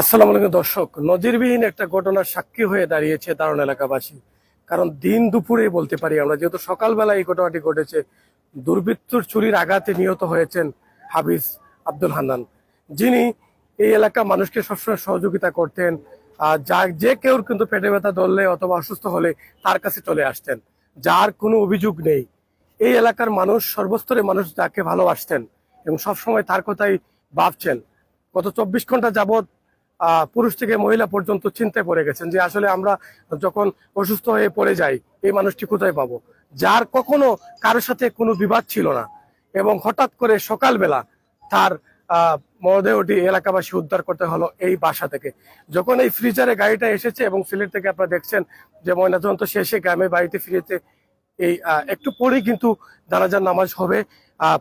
আসসালামু আলাইকুম দর্শক, নজিরবিহীন একটা ঘটনার সাক্ষী হয়ে দাঁড়িয়েছে দারুণ এলাকাবাসী। কারণ দিন দুপুরে বলতে পারি আমরা, যেহেতু সকালবেলা এই ঘটনাটি ঘটেছে, দুর্বৃত্তর চুরির আঘাতে নিহত হয়েছেন হাফিজ আব্দুল হান্নান। যিনি এই এলাকা মানুষকে সবসময় সহযোগিতা করতেন, আর যা, যে কেউ কিন্তু পেটে ব্যথা ধরলে অথবা অসুস্থ হলে তার কাছে চলে আসতেন, যার কোনো অভিযোগ নেই। এই এলাকার মানুষ সর্বস্তরে মানুষ যাকে ভালোবাসতেন এবং সবসময় তার কথাই ভাবছেন। গত চব্বিশ ঘণ্টা যাবৎ পুরুষ থেকে মহিলা পর্যন্ত চিন্তায় পড়ে গেছেন যে আসলে আমরা যখন অসুস্থ হয়ে পড়ে যাই, এই মানুষটি কোথায় পাবো? যার কখনো কারোর সাথে কোনো বিবাদ ছিল না এবং হঠাৎ করে সকালবেলা তার মরদেহটি এলাকাবাসী উদ্ধার করতে হলো এই বাসা থেকে। যখন এই ফ্রিজারে গাড়িটা এসেছে এবং সিলেট থেকে আপনারা দেখছেন যে ময়নাতদন্ত শেষে গ্রামে বাড়িতে ফিরেছে এই একটু পরেই কিন্তু জানাজার নামাজ হবে।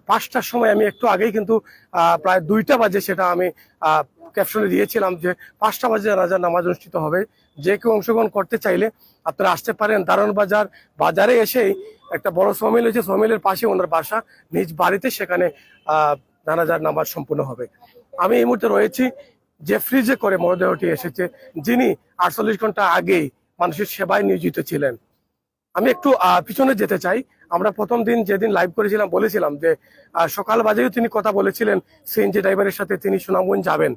পাঁচটার সময় আমি একটু আগেই কিন্তু প্রায় দুইটা বাজে সেটা আমি ক্যাপশনে দিয়েছিলাম যে পাঁচটা বাজে জানাজার নামাজ অনুষ্ঠিত হবে। যে কেউ অংশগ্রহণ করতে চাইলে আপনারা আসতে পারেন দারুণ বাজার। বাজারে এসেই একটা বড় সমিল হয়েছে সমিলের পাশে ওনার বাসা। নিজ বাড়িতে সেখানে, আহ জানাজার নামাজ সম্পূর্ণ হবে। আমি এই মুহূর্তে রয়েছি। যে ফ্রিজে করে মরদেহটি এসেছে, যিনি আটচল্লিশ ঘণ্টা আগেই মানুষের সেবায় নিয়োজিত ছিলেন। আমি একটু পিছনে যেতে চাই। আমরা প্রথম দিন যেদিন লাইভ করেছিলাম, বলেছিলাম যে সকাল বাজেও তিনি কথা বলেছিলেন, সিএনজি ড্রাইভারের সাথে তিনি সুনামগঞ্জ যাবেন।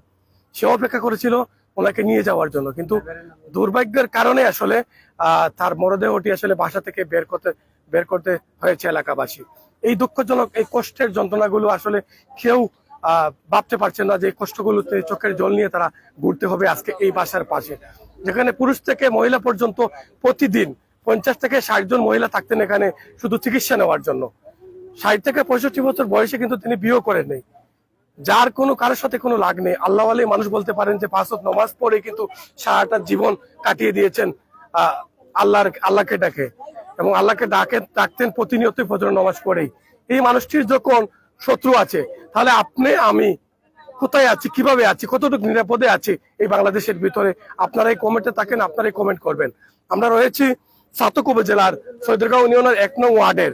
সে অপেক্ষা করেছিল ওনাকে নিয়ে যাওয়ার জন্য। কিন্তু দুর্ভাগ্যের কারণে আসলে তার মরদেহটি আসলে বাসা থেকে বের করতে বের করতে হয়েছে এলাকাবাসী। এই দুঃখজনক, এই কষ্টের যন্ত্রণাগুলো আসলে কেউ ভাবতে পারছেন না যে কষ্টগুলোতে চোখের জল নিয়ে তারা ঘুরতে হবে আজকে এই বাসার পাশে। যেখানে পুরুষ থেকে মহিলা পর্যন্ত প্রতিদিন পঞ্চাশ থেকে ষাট জন মহিলা থাকতেন এখানে শুধু চিকিৎসা নেওয়ার জন্য। ষাট থেকে পঁয়ষট্টি বছর বয়সে কিন্তু তিনি বিয়ে করেন নেই। যার কোনো কারোর সাথে কোনো লাগ নেই। আল্লাহ আলী মানুষ বলতে পারেন যে পাঁচ নমাজ পড়ে কিন্তু সারাটা জীবন কাটিয়ে দিয়েছেন আল্লাহর, আল্লাহকে ডাকে এবং আল্লাহকে ডাকে, ডাকতেন প্রতিনিয়ত ফজর নমাজ পড়েই। এই মানুষটির যখন শত্রু আছে, তাহলে আপনি, আমি কোথায় আছি, কীভাবে আছি, কতটুকু নিরাপদে আছি এই বাংলাদেশের ভিতরে? আপনারা এই কমেন্টে থাকেন, আপনারাই কমেন্ট করবেন। আমরা রয়েছি সাতক উপজেলার সৈদরগাঁও ইউনিয়নের এক নং ওয়ার্ডের।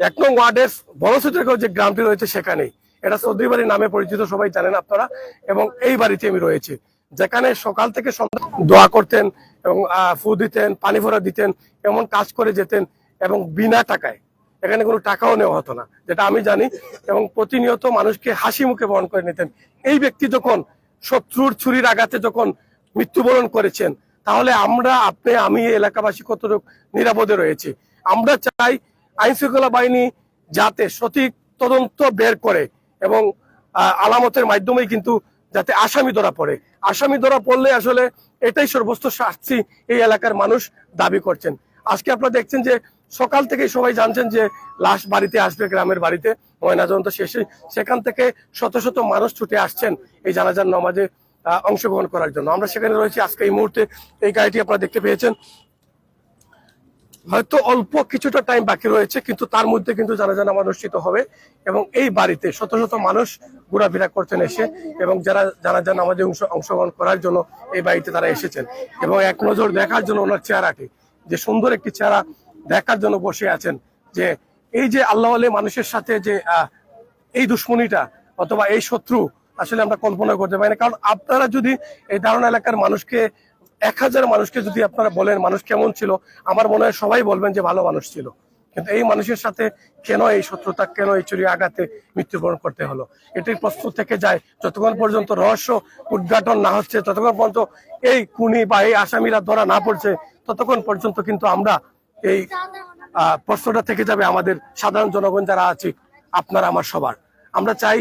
এক নং ওয়ার্ডের বড় সৈদরগাঁও যে গ্রামটি রয়েছে সেখানেই। এটা চৌধুরী বাড়ির নামে পরিচিত, সবাই জানেন আপনারা। এবং এই বাড়িতে আমি রয়েছি। যেখানে সকাল থেকে সন্ধ্যা দোয়া করতেন এবং ফু দিতেন, পানি ভরা দিতেন, এমন কাজ করে যেতেন এবং বিনা টাকায়। এখানে কোনো টাকাও নেওয়া হতো না, যেটা আমি জানি। এবং প্রতিনিয়ত মানুষকে হাসি মুখে বহন করে নিতেন। এই ব্যক্তি যখন শত্রুর ছুরির আঘাতে যখন মৃত্যুবরণ করেছেন তাহলে আমরা, আপনি, আমি, এলাকাবাসী কতটুকু নিরাপদে রয়েছি? আমরা চাই আইন শৃঙ্খলা বাহিনী যাতে সঠিক তদন্ত বের করে এবং আলামতের মাধ্যমেই কিন্তু যাতে আসামি ধরা পড়ে। আসামি ধরা পড়লে আসলে এটাই সর্বোচ্চ শাস্তি এই এলাকার মানুষ দাবি করছেন। আজকে আপনারা দেখছেন যে সকাল থেকে সবাই জানছেন যে লাশ বাড়িতে আসবে, গ্রামের বাড়িতে। ময়নাতদন্ত শেষে সেখান থেকে শত শত মানুষ ছুটে আসছেন এই জানাজার নামাজে। অংশগ্রহণ করার জন্য। আমরা সেখানে রয়েছি। আজকে এই মুহূর্তে এই গাড়িটি আপনারা দেখতে পেয়েছেন। হয়তো অল্প কিছুটা টাইম বাকি রয়েছে, কিন্তু তার মধ্যে কিন্তু জানাজা নামাজ অনুষ্ঠিত হবে এবং এই বাড়িতে শত শত মানুষ ঘোরাফেরা করছেন এসে এবং যারা জানাজা নামাজে অংশ অংশগ্রহণ করার জন্য এই বাড়িতে তারা এসেছেন। এবং এক নজর দেখার জন্য ওনার চেহারাটি, যে সুন্দর একটি চেহারা দেখার জন্য বসে আছেন, যে এই যে আল্লাহ আলী মানুষের সাথে যে এই দুশ্মনীটা অথবা এই শত্রু আসলে আমরা কল্পনা করতে পারি না। কারণ আপনারা যদি এই ধারণা এলাকার মানুষকে, এক হাজার মানুষকে যদি আপনারা বলেন মানুষ কেমন ছিল, আমার মনে হয় সবাই বলবেন যে ভালো মানুষ ছিল। কিন্তু এই মানুষের সাথে কেন এই শত্রুতা, কেন এই চুরি আঘাতে মৃত্যুবরণ করতে হলো? এটির প্রশ্ন থেকে যায়। যতক্ষণ পর্যন্ত রহস্য উদ্ঘাটন না হচ্ছে, ততক্ষণ পর্যন্ত এই খুনি বা এই আসামিরা ধরা না পড়ছে, ততক্ষণ পর্যন্ত কিন্তু আমরা এই প্রশ্নটা থেকে যাবে আমাদের সাধারণ জনগণ যারা আছে, আপনারা আমার সবার। আমরা চাই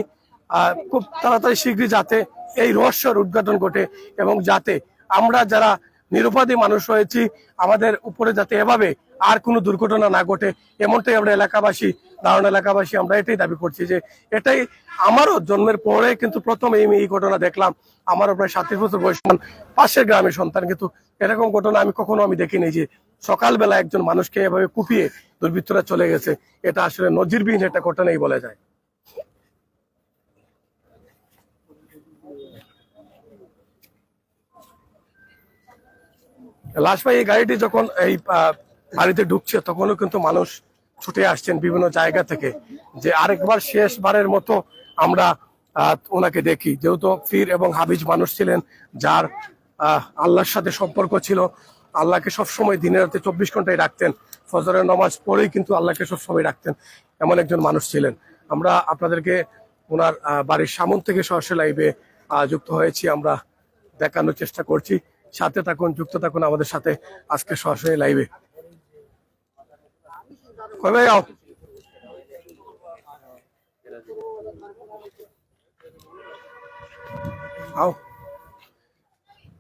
খুব তাড়াতাড়ি শীঘ্রই যাতে এই রহস্যর উদ্ঘাটন ঘটে এবং যাতে আমরা যারা নিরপরাধী মানুষ হয়েছি, আমাদের উপরে যাতে এভাবে আর কোনো দুর্ঘটনা না ঘটে, এমনটাই আমরা এলাকাবাসী, দারুণ এলাকাবাসী আমরা এটাই দাবি করছি যে এটাই আমারও জন্মের পরে কিন্তু প্রথম এই এই ঘটনা দেখলাম। আমারও প্রায় সাতত্রিশ বছর বয়স পাশের গ্রামের সন্তান, কিন্তু এরকম ঘটনা আমি কখনো আমি দেখিনি যে সকালবেলা একজন মানুষকে এভাবে কুপিয়ে দুর্বৃত্তরা চলে গেছে। এটা আসলে নজিরবিহীন একটা ঘটনাই বলা যায়। লাশ ভাই এই গাড়িটি যখন এই বাড়িতে ঢুকছে, তখনও কিন্তু মানুষ ছুটে আসছেন বিভিন্ন জায়গা থেকে যে আরেকবার শেষবারের মতো আমরা ওনাকে দেখি। যেহেতু ফির এবং হাবিজ মানুষ ছিলেন, যার আল্লাহর সাথে সম্পর্ক ছিল, আল্লাহকে সবসময় দিনের রাতে চব্বিশ ঘন্টায় রাখতেন ফজরের নামাজ পড়েই কিন্তু আল্লাহকে সবসময় রাখতেন এমন একজন মানুষ ছিলেন। আমরা আপনাদেরকে ওনার বাড়ির সামন থেকে সরাসরি লাইভে যুক্ত হয়েছি, আমরা দেখানোর চেষ্টা করছি। সাথে থাকুন যুক্ত থাকুন আমাদের সাথে আজকে সরাসরি লাইভে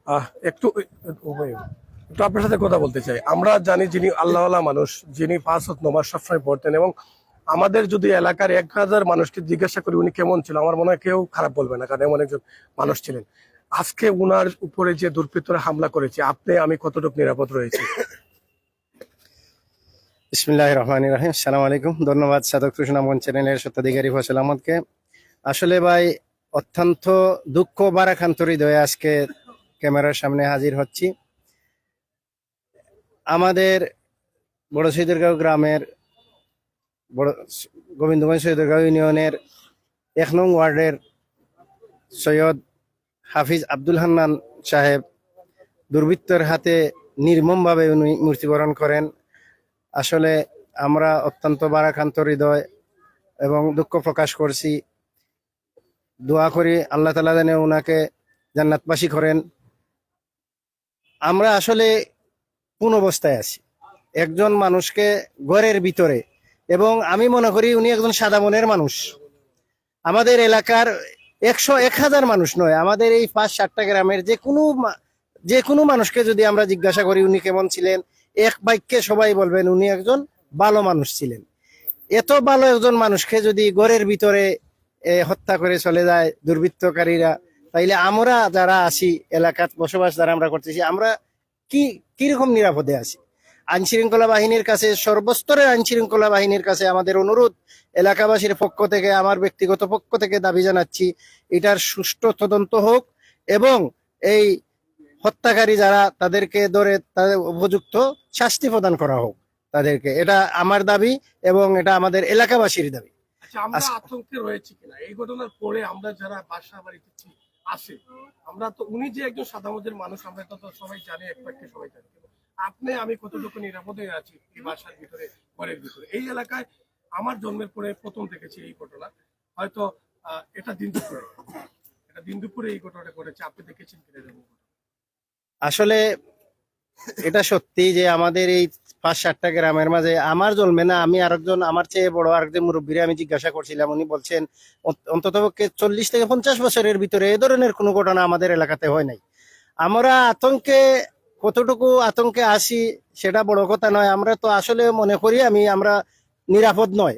আহ, একটু একটু আপনার সাথে কথা বলতে চাই। আমরা জানি যিনি আল্লাহওয়ালা মানুষ যিনি পাঁচ হত নমাজ সবসময় পড়তেন এবং আমাদের যদি এলাকার এক হাজার মানুষকে জিজ্ঞাসা করি উনি কেমন ছিল আমার মনে হয় কেউ খারাপ বলবে না কারণ এমন একজন মানুষ ছিলেন। আজকে উনার উপরে যে দুর্বৃত্তরা হামলা করেছে, আপনি, আমি কতটুকু নিরাপদ রয়েছে? ইসমিল্লাহ রহমান রাহিম। সালাম আলাইকুম। ধন্যবাদ সাধক কৃষ্ণ মন চ্যানেলের সত্যাধিকারী ফসল আহমদকে। আসলে ভাই, অত্যন্ত দুঃখ বারাকান্ত হৃদয়ে আজকে ক্যামেরার সামনে হাজির হচ্ছি। আমাদের বড় সৈদুরগাঁও গ্রামের, বড় গোবিন্দগঞ্জ সৈদুরগাঁও ইউনিয়নের এক নং ওয়ার্ডের সৈয়দ হাফিজ আব্দুল হান্নান সাহেব দুর্বৃত্তর হাতে নির্মমভাবে উনি মৃত্যুবরণ করেন। আসলে আমরা অত্যন্ত বারাকান্ত হৃদয় এবং দুঃখ প্রকাশ করছি। দোয়া করি আল্লাহ তালা যেন ওনাকে জান্নাতবাসী করেন। আমরা আসলে কোন অবস্থায় আছি। একজন মানুষকে ঘরের ভিতরে এবং আমি মনে করি উনি একজন সাদা মনের মানুষ। আমাদের এলাকার একশো এক হাজার মানুষ নয়, আমাদের এই পাঁচ সাতটা গ্রামের যে কোনো যে কোনো মানুষকে যদি আমরা জিজ্ঞাসা করি উনি কেমন ছিলেন, এক বাক্যে সবাই বলবেন উনি একজন ভালো মানুষ ছিলেন। এত ভালো একজন মানুষকে যদি ঘরের ভিতরে হত্যা করে চলে যায় দুর্বৃত্তকারীরা, তাইলে আমরা যারা আছি, এলাকাত বসবাস যারা আমরা করতেছি, আমরা কি, কীরকম নিরাপদে আছি? আইন শৃঙ্খলা বাহিনীর কাছে সর্বস্তরের আইন শৃঙ্খলা বাহিনীর কাছে আমাদের অনুরোধ এলাকাবাসীর পক্ষ থেকে আমার ব্যক্তিগত পক্ষ থেকে দাবি জানাচ্ছি এটার সুষ্ঠু তদন্ত হোক এবং এই হত্যাকারী যারা তাদেরকে ধরে তাদের উপযুক্ত শাস্তি প্রদান করা হোক তাদেরকে। এটা আমার দাবি এবং এটা আমাদের এলাকাবাসীর দাবি। আচ্ছা আমরা। আতঙ্কে রয়েছি কিনা? এই ঘটনার পরে আমরা যারা বাসা বাড়িতে আসে আমরা তো উনি যে একজন সাদামদের মানুষ আমরা তো সবাই জানি এক সবাই জানি। আপনি, আমি কতটুকু নিরাপদে আছি এই বাসার ভিতরে, ঘরের ভিতরে? এই এলাকায় আমার জন্মের পরে প্রথম দেখেছি এই ঘটনা। হয়তো এটা দিন দুপুরে এটা দিন দুপুরে এই ঘটনাটা ঘটেছে। আপনি দেখেছেন কিনা আসলে, এটা সত্যি যে আমাদের এই পাঁচ, সাতটা গ্রামের মাঝে আমার জন্মে না, আমি আরেকজন, আমার চেয়ে বড় আরেকজন মুরব্বীরে আমি জিজ্ঞাসা করছিলাম। উনি বলছেন অন্তত চল্লিশ থেকে পঞ্চাশ বছরের ভিতরে এ ধরনের কোনো ঘটনা আমাদের এলাকাতে হয় নাই। আমরা আতঙ্কে কতটুকু আতঙ্কে আসি সেটা বড় কথা নয়। আমরা তো আসলে মনে করি আমি, আমরা নিরাপদ নয়।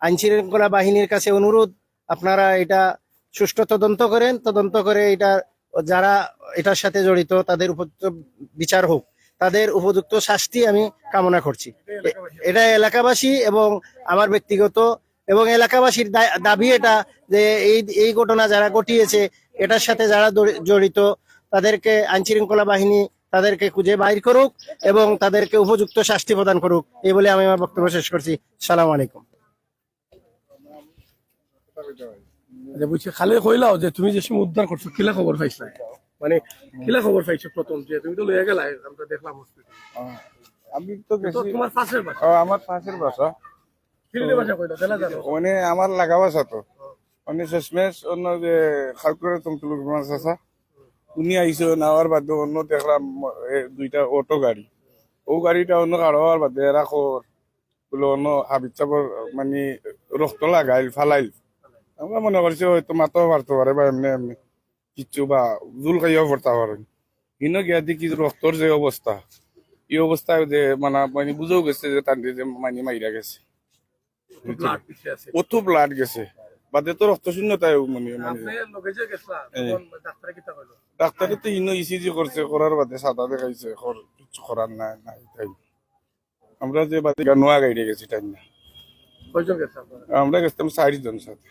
আইন শৃঙ্খলা বাহিনীর কাছে অনুরোধ, আপনারা এটা সুষ্ঠু তদন্ত করেন। তদন্ত করে এটা, যারা এটার সাথে জড়িত, তাদের উপযুক্ত বিচার হোক। তাদের উপযুক্ত শাস্তি আমি কামনা করছি। এটা এলাকাবাসী এবং আমার ব্যক্তিগত এবং এলাকাবাসীর দাবি এটা যে এই এই ঘটনা যারা ঘটিয়েছে, এটার সাথে যারা জড়িত, তাদেরকে আইন শৃঙ্খলা বাহিনী তাদেরকে খুঁজে বাইর করুক এবং তাদেরকে উপযুক্ত শাস্তি প্রদান করুক। এই বলে আমি আমার বক্তব্য শেষ করছি। সালাম আলাইকুম। বুঝছি খালি কইলাও যে তুমি যে সময় উদ্ধার করছ কিলা খবর পাইছো? মানে কিলা খবর পাইছো প্রথম যে তুমি তো লইয়া গেলা আমরা দেখলাম হসপিটাল। আমি তো তোমার পাশের বাসা? আমার পাশের বাসা। ফিল্ডে বাসা কইলা দেলা জানো? মানে আমার লাগা বাসা তো। মানে শেষমেশ অন্য যে খালকুরে তমতুলুক মাছ আছে উনি আইসো নেওয়ার বাদে অন্য দেখলাম দুইটা অটো গাড়ি। ও গাড়িটা অন্য কারোর বাদে রাখো বলে অন্য হাবিজ চাপর মানে রক্ত লাগাইল ফালাইল। আমরা মনে করছি হয়তো মাতাও পারতে পারে বা এমনি এমনি। কিচ্ছু বা জুল খাইয়াও পড়তে পারেন কিন্তু গিয়া দেখি রক্তর যে অবস্থা এই অবস্থায় যে মানে মানে বুঝেও গেছে যে তার যে মানে মাইরা গেছে। অত ব্লাড গেছে। বাদে তো রক্ত শূন্যতায় মানে মানে ডাক্তারে তো ইনো ইসিজি করছে করার বাদে সাদা দেখাইছে কিছু করার নাই নাই তাই। আমরা যে বাদে নোয়া গাইডে গেছি টাইম না? আমরা গেছিলাম চারিজন সাথে।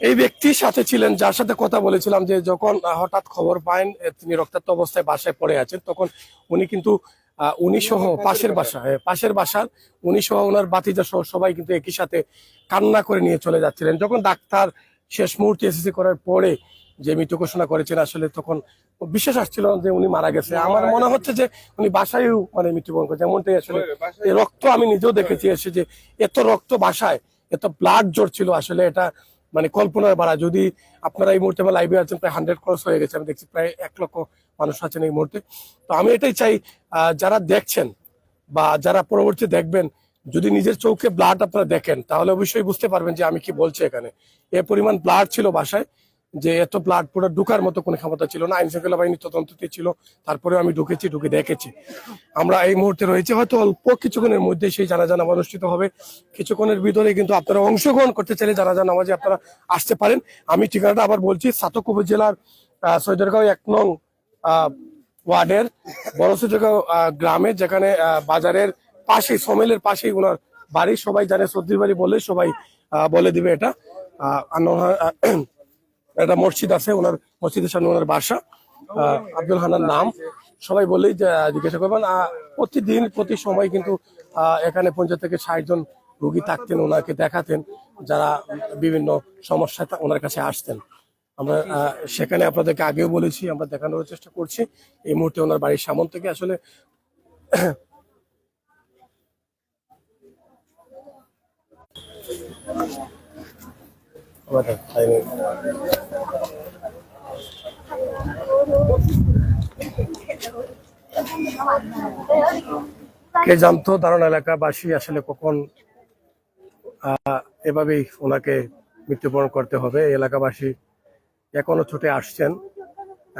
এই ব্যক্তির সাথে ছিলেন যার সাথে কথা বলেছিলাম যে যখন হঠাৎ খবর এ, তিনি রক্তাক্ত অবস্থায় বাসায় পড়ে আছেন তখন উনি কিন্তু উনি সহ পাশের বাসা হ্যাঁ, পাশের বাসার উনি সহ ওনার বাতিজা সহ সবাই কিন্তু একই সাথে কান্না করে নিয়ে চলে যাচ্ছিলেন। যখন ডাক্তার শেষ মুহূর্তে এসএসসি করার পরে যে মৃত্যু ঘোষণা করেছেন আসলে তখন বিশ্বাস আসছিল যে উনি মারা গেছে। আমার মনে হচ্ছে যে উনি বাসায়ও মানে মৃত্যুবরণ করেছে এমনটাই আসলে এই রক্ত আমি নিজেও দেখেছি এসে যে এত রক্ত বাসায় এত ব্লাড জোর ছিল আসলে এটা মানে কল্পনার বাড়া। যদি আপনারা এই মুহূর্তে আমার লাইভে আছেন প্রায় হান্ড্রেড ক্রস হয়ে গেছে। আমি দেখছি প্রায় এক লক্ষ মানুষ আছেন এই মুহূর্তে। তো আমি এটাই চাই যারা দেখছেন বা যারা পরবর্তী দেখবেন যদি নিজের চোখে ব্লাড আপনারা দেখেন তাহলে অবশ্যই বুঝতে পারবেন যে আমি কি বলছি এখানে। এ পরিমাণ ব্লাড ছিল বাসায় যে এত ব্লাড পুরো ঢুকার মতো কোনো ক্ষমতা ছিল না আইন শৃঙ্খলা বাহিনী তদন্ততে ছিল তারপরেও আমি ঢুকেছি ঢুকে দেখেছি। আমরা এই মুহূর্তে রয়েছে হয়তো অল্প কিছুক্ষণের মধ্যে সেই জানাজা নামাজ অনুষ্ঠিত হবে। কিছুক্ষণের ভিতরে কিন্তু আপনারা অংশগ্রহণ করতে চাইলে জানাজা নামাজে আপনারা আসতে পারেন। আমি ঠিকানাটা আবার বলছি সাতক উপজেলার আহ, সৈয়দরগাঁও এক নং ওয়ার্ডের বড় সৈয়দরগাঁও আহ, গ্রামে যেখানে বাজারের পাশেই সমেলের পাশেই ওনার বাড়ি। সবাই জানে সর্দির বাড়ি বলে সবাই বলে দিবে এটা। একটা মসজিদ আছে ওনার মসজিদের সামনে ওনার বাসা। আব্দুল হানার নাম। সবাই বলেই জিজ্ঞাসা করবেন। প্রতিদিন প্রতি সময় কিন্তু এখানে পঞ্চাশ থেকে ষাট জন রুগী থাকতেন ওনাকে দেখাতেন যারা বিভিন্ন সমস্যা ওনার কাছে আসতেন। আমরা আহ, সেখানে আপনাদেরকে আগেও বলেছি আমরা দেখানোর চেষ্টা করছি। এই মুহূর্তে ওনার বাড়ির সামন থেকে আসলে কে জানতো দারুণ এলাকাবাসী আসলে কখন আহ, এভাবেই ওনাকে মৃত্যুবরণ করতে হবে? এই এলাকাবাসী এখনও ছুটে আসছেন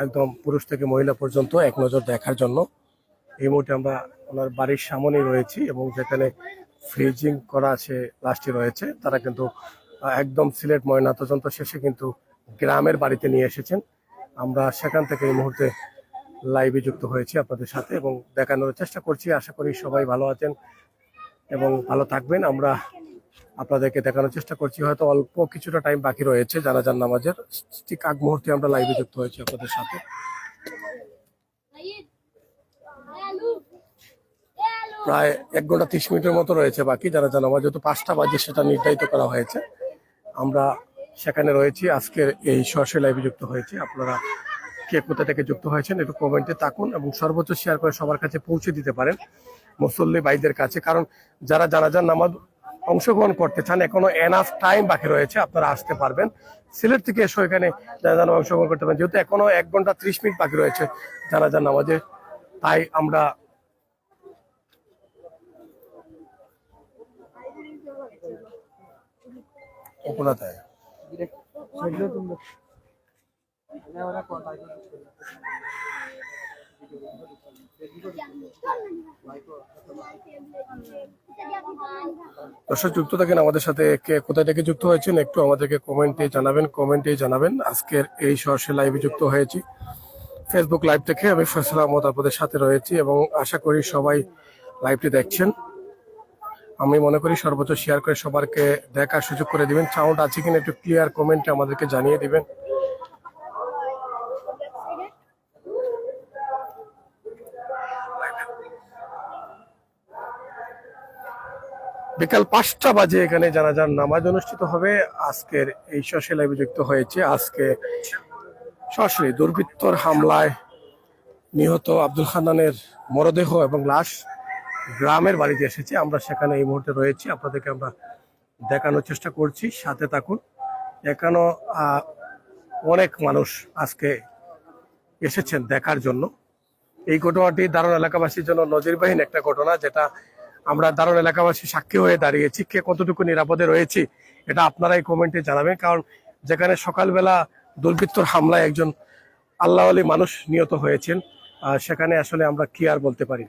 একদম পুরুষ থেকে মহিলা পর্যন্ত এক নজর দেখার জন্য। এই মুহূর্তে আমরা ওনার বাড়ির সামনেই রয়েছি এবং যেখানে ফ্রিজিং করা আছে লাস্টে রয়েছে, তারা কিন্তু একদম সিলেট ময়না তদন্ত শেষে কিন্তু গ্রামের বাড়িতে নিয়ে এসেছেন। আমরা সেখান থেকে এই মুহূর্তে লাইভে যুক্ত হয়েছি আপনাদের সাথে এবং দেখানোর চেষ্টা করছি। আশা করি সবাই ভালো আছেন এবং ভালো থাকবেন। আমরা আপনাদেরকে দেখানোর চেষ্টা করছি। হয়তো অল্প কিছুটা টাইম বাকি রয়েছে জানাজান নামাজের ঠিক আগ মুহূর্তে আমরা লাইভে যুক্ত হয়েছি আপনাদের সাথে। প্রায় এক ঘণ্টা ত্রিশ মিনিটের মতো রয়েছে বাকি। যারা জানামা যেহেতু পাঁচটা বাজে সেটা নির্ধারিত করা হয়েছে। আমরা সেখানে রয়েছি। আজকের এই সরাসরি লাইভে যুক্ত হয়েছি। আপনারা কে কোথা থেকে যুক্ত হয়েছেন একটু কমেন্টে তাকুন এবং সর্বোচ্চ শেয়ার করে সবার কাছে পৌঁছে দিতে পারেন। মুসল্লি ভাইদের কাছে। কারণ যারা জানাজান নামাজ অংশগ্রহণ করতে চান, এখনও এনাফ টাইম বাকি রয়েছে, আপনারা আসতে পারবেন। সিলেট থেকে এসো এখানে জানাজান অংশগ্রহণ করতে পারেন। যেহেতু এখনও এক ঘণ্টা ত্রিশ মিনিট বাকি রয়েছে জানাজান নামাজে, তাই আমরা উপনাতায় দর্শক, যুক্ত থাকেন আমাদের সাথে কে কোথা থেকে যুক্ত হয়েছেন একটু আমাদেরকে কমেন্টে জানাবেন কমেন্টে জানাবেন। আজকের এই সরাসরি লাইভে যুক্ত হয়েছি। ফেসবুক লাইভ থেকে আমি ফয়সাল আহমদ আপনাদের সাথে রয়েছি এবং আশা করি সবাই লাইভটি দেখছেন। আমি মনে করি সর্বোচ্চ শেয়ার করে সবারকে দেখার সুযোগ করে দিবেন। সাউন্ড আছে কিনা একটু ক্লিয়ার কমেন্টে আমাদেরকে জানিয়ে দিবেন। বিকাল পাঁচটা বাজে এখানে জানাজার নামাজ অনুষ্ঠিত হবে। আজকের এই সরাসরি লাইভে যুক্ত হয়েছে। আজকে সরাসরি দুর্বৃত্তর হামলায় নিহত আব্দুল খানানের মরদেহ এবং লাশ গ্রামের বাড়িতে এসেছে। আমরা সেখানে এই মুহূর্তে রয়েছি। আপনাদেরকে আমরা দেখানোর চেষ্টা করছি। সাথে থাকুন। এখানেও অনেক মানুষ আজকে এসেছেন দেখার জন্য। এই ঘটনাটি দারুণ এলাকাবাসীর জন্য নজিরবাহীন একটা ঘটনা, যেটা আমরা দারুণ এলাকাবাসী সাক্ষী হয়ে দাঁড়িয়েছি, কে কতটুকু নিরাপদে রয়েছি এটা আপনারাই কমেন্টে জানাবেন, কারণ যেখানে সকালবেলা দুর্বৃত্তর হামলায় একজন আল্লাহ আলী মানুষ নিহত হয়েছেন সেখানে আসলে আমরা কি আর বলতে পারি।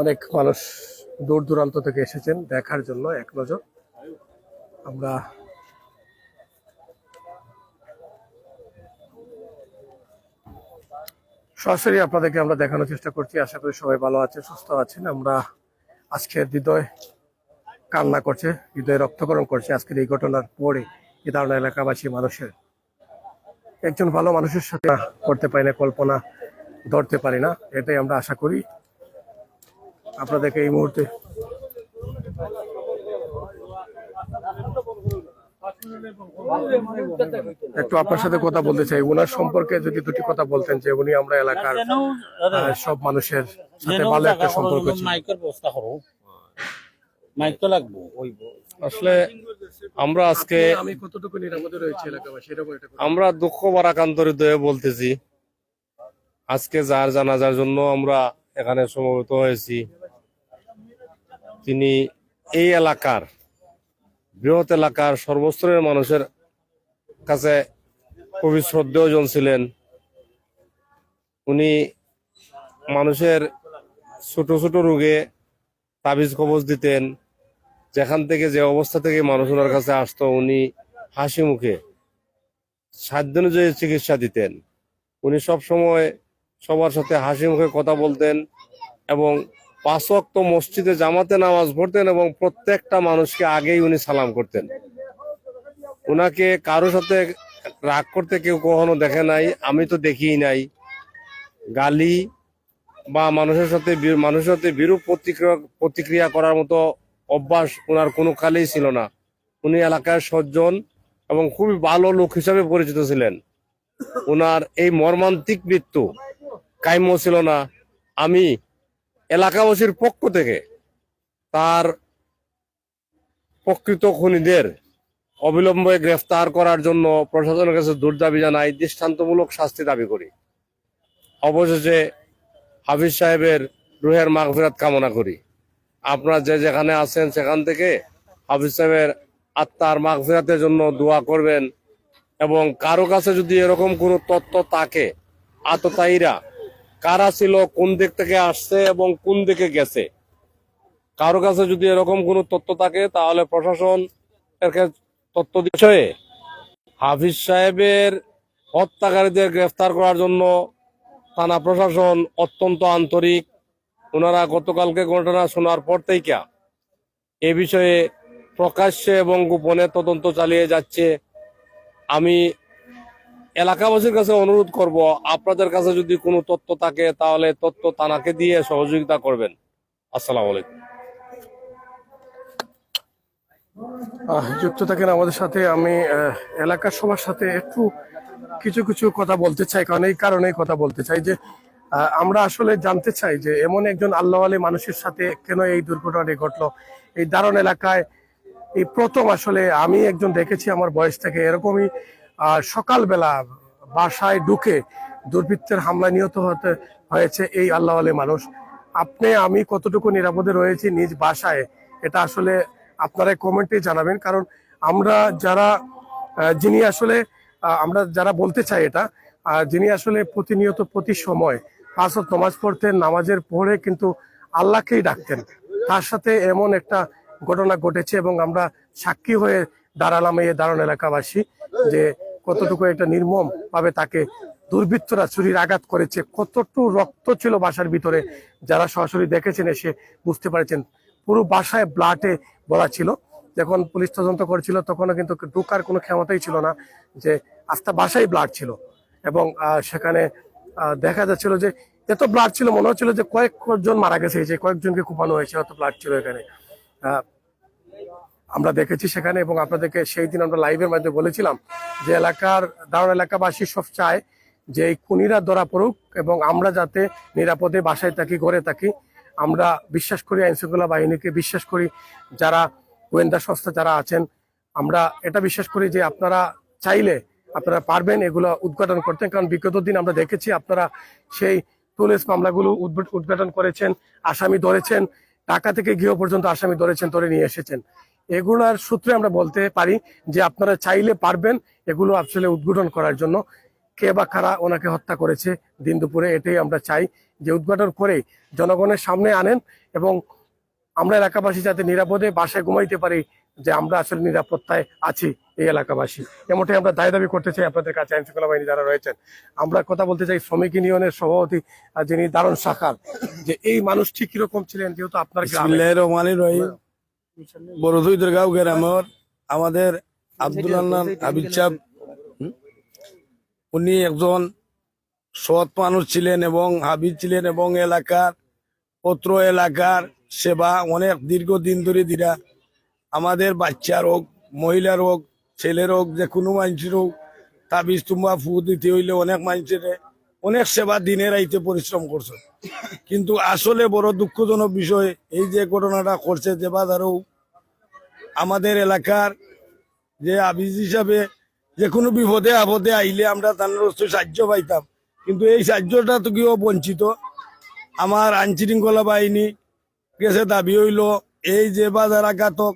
অনেক মানুষ দূর দূরান্ত থেকে এসেছেন দেখার জন্য এক নজর। আমরা সরাসরি আপনাদেরকে আমরা দেখানোর চেষ্টা করছি। আশা করি সবাই ভালো আছে সুস্থ আছেন। আমরা আজকের হৃদয় কান্না করছে, হৃদয় রক্তকরণ করছে। আজকের এই ঘটনার পরে এ ধারণা এলাকাবাসী মানুষের। একজন ভালো মানুষের সাথে করতে পারি না কল্পনা ধরতে পারি না এটাই আমরা আশা করি। আপনাদেরকে এই মুহূর্তে একটু আপনার সাথে কথা বলতে চাই। ওনার সম্পর্কে যদি দুটি কথা বলতেন যে উনি আমরা এলাকার সব মানুষের সাথে ভালো একটা সম্পর্ক ছিল মাইকের ব্যবস্থা করো মাইক তো লাগবো। আসলে আমরা আজকে আমি কতটুকু নিরাপদে রয়েছে এলাকাবাসী। আমরা দুঃখ বারাকান্ত হৃদয়ে বলতেছি। আজকে যার জানাজার জন্য আমরা এখানে সমবেত হয়েছি তিনি এই এলাকার বৃহৎ এলাকার সর্বস্তরের মানুষের কাছে খুবই শ্রদ্ধেয়জন ছিলেন। উনি মানুষের ছোট ছোট রোগে তাবিজ কবজ দিতেন যেখান থেকে যে অবস্থা থেকে মানুষ ওনার কাছে আসতো, উনি হাসি মুখে সাধ্য অনুযায়ী চিকিৎসা দিতেন, উনি সব সময় সবার সাথে হাসি মুখে কথা বলতেন এবং পাঁচ ওয়াক্ত মসজিদে জামাতে নামাজ পড়তেন এবং প্রত্যেকটা মানুষকে আগেই উনি সালাম করতেন। উনাকে কারোর সাথে রাগ করতে কেউ কখনো দেখে নাই, আমি তো দেখিই নাই। গালি বা মানুষের সাথে মানুষের সাথে বিরূপ প্রতিক্রিয়া প্রতিক্রিয়া করার মতো অভ্যাস ওনার কোনো কালেই ছিল না। উনি এলাকার সজ্জন এবং খুবই ভালো লোক হিসাবে পরিচিত ছিলেন। ওনার এই মর্মান্তিক মৃত্যু কাম্য ছিল না। আমি এলাকাবাসীর পক্ষ থেকে তার প্রকৃত খুনিদের অবিলম্বে গ্রেফতার করার জন্য প্রশাসনের কাছে দূর দাবি জানাই, দৃষ্টান্তমূলক শাস্তি দাবি করি। অবশেষে হাফিজ সাহেবের রুহের মাগফিরাত কামনা করি। আপনারা যে যেখানে আছেন সেখান থেকে হাফিজ সাহেবের আত্মার মাগফিরাতের জন্য দোয়া করবেন এবং কারও কাছে যদি এরকম কোনো তত্ত্ব থাকে, আততায়ীরা, কারা ছিল, কোন দিক থেকে আসছে এবং কোন দিকে গেছে, কারও কাছে যদি এরকম কোনো তথ্য থাকে, তাহলে প্রশাসন তথ্য বিষয়ে হাফিজ সাহেবের হত্যাকারীদের গ্রেফতার করার জন্য থানা প্রশাসন অত্যন্ত আন্তরিক। ওনারা গতকালকে ঘটনা শোনার পর থেকে এ বিষয়ে প্রকাশ্যে এবং গোপনে তদন্ত চালিয়ে যাচ্ছে। আমি এলাকাবাসীর কাছে অনুরোধ করব, আপনাদের কাছে যদি কোনো তথ্য থাকে তাহলে তথ্য তানাকে দিয়ে সহযোগিতা করবেন। আসসালামু আলাইকুম। যুক্ত থাকেন আমাদের সাথে। আমি এলাকার সবার সাথে একটু কিছু কিছু কথা বলতে চাই, কারণ এই কারণেই কথা বলতে চাই যে আমরা আসলে জানতে চাই যে এমন একজন আল্লাহ আলী মানুষের সাথে কেন এই দুর্ঘটনাটি ঘটলো? এই দারুণ এলাকায় এই প্রথম আসলে আমি একজন দেখেছি আমার বয়স থেকে। এরকমই সকালবেলা বাসায় ঢুকে দুর্বৃত্তের হামলায় নিহত হতে হয়েছে এই আল্লাহ আলী মানুষ। আপনি, আমি কতটুকু নিরাপদে রয়েছি নিজ বাসায়, এটা আসলে আপনারা কমেন্টে জানাবেন। কারণ আমরা যারা যিনি আসলে আমরা যারা বলতে চাই এটা যিনি আসলে প্রতিনিয়ত প্রতি সময় পাঁচ ওয়াক্ত নামাজ পড়তেন, নামাজের পরে কিন্তু আল্লাহকেই ডাকতেন। তার সাথে এমন একটা ঘটনা ঘটেছে এবং আমরা সাক্ষী হয়ে দাঁড়ালাম এই দারুণ এলাকাবাসী যে কতটুকু একটা নির্মম ভাবে তাকে দুর্বৃত্তরা ছুরির আঘাত করেছে, কতটুকু রক্ত ছিল বাসার ভিতরে, যারা সরাসরি দেখেছেন এসে বুঝতে পারছেন। পুরো বাসায় ব্লাডে বলা ছিল। যখন পুলিশ তদন্ত করেছিল, তখনও কিন্তু ঢোকার কোনো ক্ষমতাই ছিল না যে আস্থা বাসায় ব্লাড ছিল। এবং সেখানে দেখা যাচ্ছিল যে এত ব্লাড ছিল, মনে হচ্ছিল যে কয়েকজন মারা গেছে, এই যে কয়েকজনকে কুপানো হয়েছে অত ব্লাড ছিল এখানে। আমরা দেখেছি সেখানে এবং আপনাদেরকে সেই দিন আমরা লাইভের মাধ্যমে বলেছিলাম যে এলাকার, দারুণ এলাকাবাসী সব চায় যে এই খুনিরা ধরা পড়ুক এবং আমরা যাতে নিরাপদে বাসায় থাকি, ঘরে থাকি। আমরা বিশ্বাস করি আইন শৃঙ্খলা বাহিনীকে, বিশ্বাস করি যারা গোয়েন্দা সংস্থা যারা আছেন, আমরা এটা বিশ্বাস করি যে আপনারা চাইলে আপনারা পারবেন এগুলো উদ্ঘাটন করতে। কারণ বিগত দিন আমরা দেখেছি আপনারা সেই টুলেস মামলাগুলো উদ্ঘাটন করেছেন, আসামি ধরেছেন, ঢাকা থেকে গৃহ পর্যন্ত আসামি ধরেছেন, ধরে নিয়ে এসেছেন। এগুলার সূত্রে আমরা বলতে পারি যে আপনারা চাইলে পারবেন এগুলো আসলে উদ্ঘাটন করার জন্য। কে বা কারা ওনাকে হত্যা করেছে দিন দুপুরে, এটাই আমরা চাই যে উদ্ঘাটন করে জনগণের সামনে আনেন এবং আমরা এলাকাবাসী যাতে নিরাপদে বাসায় ঘুমাইতে পারি, যে আমরা আসলে নিরাপত্তায় আছি। এই এলাকাবাসী। এমনটাই আমরা দায় দাবি করতে চাই আপনাদের কাছে আইন শৃঙ্খলা বাহিনী যারা রয়েছেন। আমরা কথা বলতে চাই শ্রমিক ইউনিয়নের সভাপতি যিনি দারুণ শাখার যে এই মানুষটি কীরকম ছিলেন যেহেতু আপনার বড়দুই দুর্গাও গ্রামের আমাদের আব্দুল আন্নান? উনি একজন সৎ মানুষ ছিলেন এবং হাবিজ ছিলেন এবং এলাকার পত্র এলাকার সেবা অনেক দীর্ঘদিন ধরে দিরা। আমাদের বাচ্চার হোক মহিলার হোক ছেলের হোক, যে কোনো মানুষের হোক, তাবিজ তুম্বা ফু দিতে হইলে অনেক মানুষের অনেক সেবা দিনের আইতে পরিশ্রম করছে কিন্তু আসলে বড় দুঃখজনক বিষয়, এই যে ঘটনাটা করছে যে বাজারেও আমাদের এলাকার যে আবিজ হিসাবে যে কোনো বিপদে আপদে আইলে আমরা তার সাহায্য পাইতাম। কিন্তু এই সাহায্যটা তো কেউ বঞ্চিত। আমার আইন শৃঙ্খলা বাহিনী গেছে, দাবি হইল, এই যে বা বাজার আঘাতক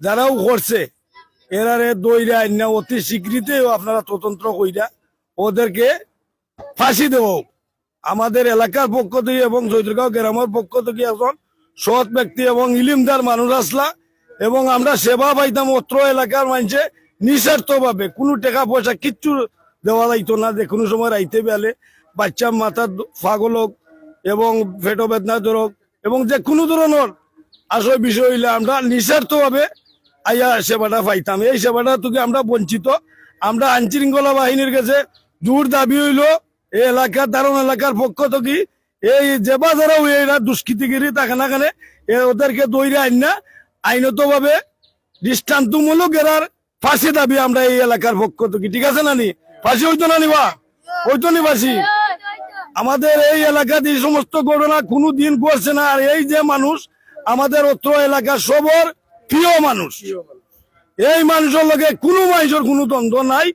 যারাও করছে এরারে দইরা আইনা অতি স্বীকৃতিও আপনারা তদন্ত কইরা ওদেরকে ফাঁসি দেব। আমাদের এলাকার পক্ষ থেকে এবং চৈত্রগাঁও গ্রামের পক্ষ থেকে একজন সৎ ব্যক্তি এবং ইলিমদার মানুষ আসলা এবং আমরা সেবা পাইতাম অত্র এলাকার মানুষে নিঃস্বার্থ ভাবে কোনো টাকা পয়সা কিচ্ছু দেওয়া যাইতো না। যে কোনো সময় রাইতে বেলে বাচ্চা মাথার ফাগল হোক এবং পেটো বেদনা ধরক এবং যে কোনো ধরনের আসল বিষয় হইলে আমরা নিঃস্বার্থ ভাবে আইয়া সেবাটা পাইতাম। এই সেবাটা থেকে আমরা বঞ্চিত। আমরা শৃঙ্খলা বাহিনীর কাছে জোর দাবি হইল এই এলাকার দারুণ এলাকার পক্ষ থেকে। এই যে বাজারেও এরা দুষ্কৃতিগিরি থাকে না কেন ওদেরকে দৈরে আইন না আইনত ভাবে দৃষ্টান্তমূলক এরার ফাঁসি দাবি আমরা এই এলাকার পক্ষ থেকে। ঠিক আছে নানি? ফাঁসি হইতো না নিবা? হইতো নি ফাঁসি? আমাদের এই এলাকাতে এই সমস্ত ঘটনা কোনো দিন করছে না। আর এই যে মানুষ, আমাদের অত্র এলাকার সবর প্রিয় মানুষ। এই মানুষের লগে কোনো মানুষের কোনো দ্বন্দ্ব নাই।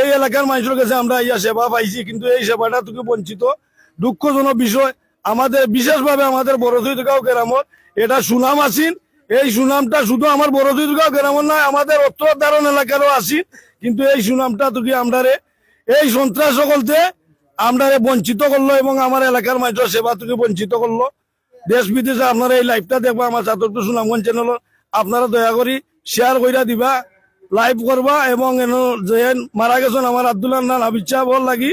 এই এলাকার মানুষের কাছে আমরা ইয়া সেবা পাইছি কিন্তু এই সেবাটা থেকে বঞ্চিত। দুঃখজনক বিষয় আমাদের বিশেষভাবে আমাদের বড় গাঁও গ্রামত এটা সুনাম আসিন এই সুনামটা শুধু আমার বড় গাঁও গ্রামত নয় আমাদের উত্তর দারণ এলাকারও আসিন কিন্তু এই সুনামটা থেকে আমরা এই সন্ত্রাস সকলতে আমরা বঞ্চিত করল এবং আমার এলাকার মানুষের সেবা থেকে বঞ্চিত করল। দেশ বিদেশে আপনারা এই লাইভটা দেখবা আমার চাতক সুনামগঞ্জ চ্যানেল আপনারা দয়া করি শেয়ার কইরা দিবা লাইভ করবা এবং এনো মারা গেছেন আমার আব্দুল্লাহ নান হাবিচ্ছা বল লাগি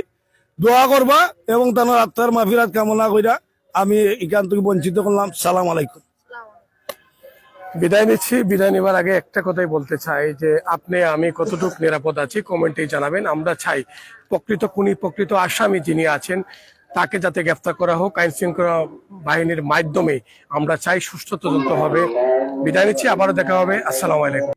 দোয়া করবা এবং তার আত্মার মাফিরাত কামনা কইরা আমি এখান থেকে বঞ্চিত করলাম। সালাম আলাইকুম। বিদায় নিচ্ছি। বিদায় নেবার আগে একটা কথাই বলতে চাই যে, আপনি, আমি কতটুকু নিরাপদ আছি কমেন্টে জানাবেন। আমরা চাই প্রকৃত খুনি, প্রকৃত আসামি যিনি আছেন তাকে যাতে গ্রেফতার করা হোক, আইন শৃঙ্খলা বাহিনীর মাধ্যমে আমরা চাই সুস্থ তদন্ত হবে। বিদায় নিচ্ছি, আবারও দেখা হবে। আসসালামু আলাইকুম।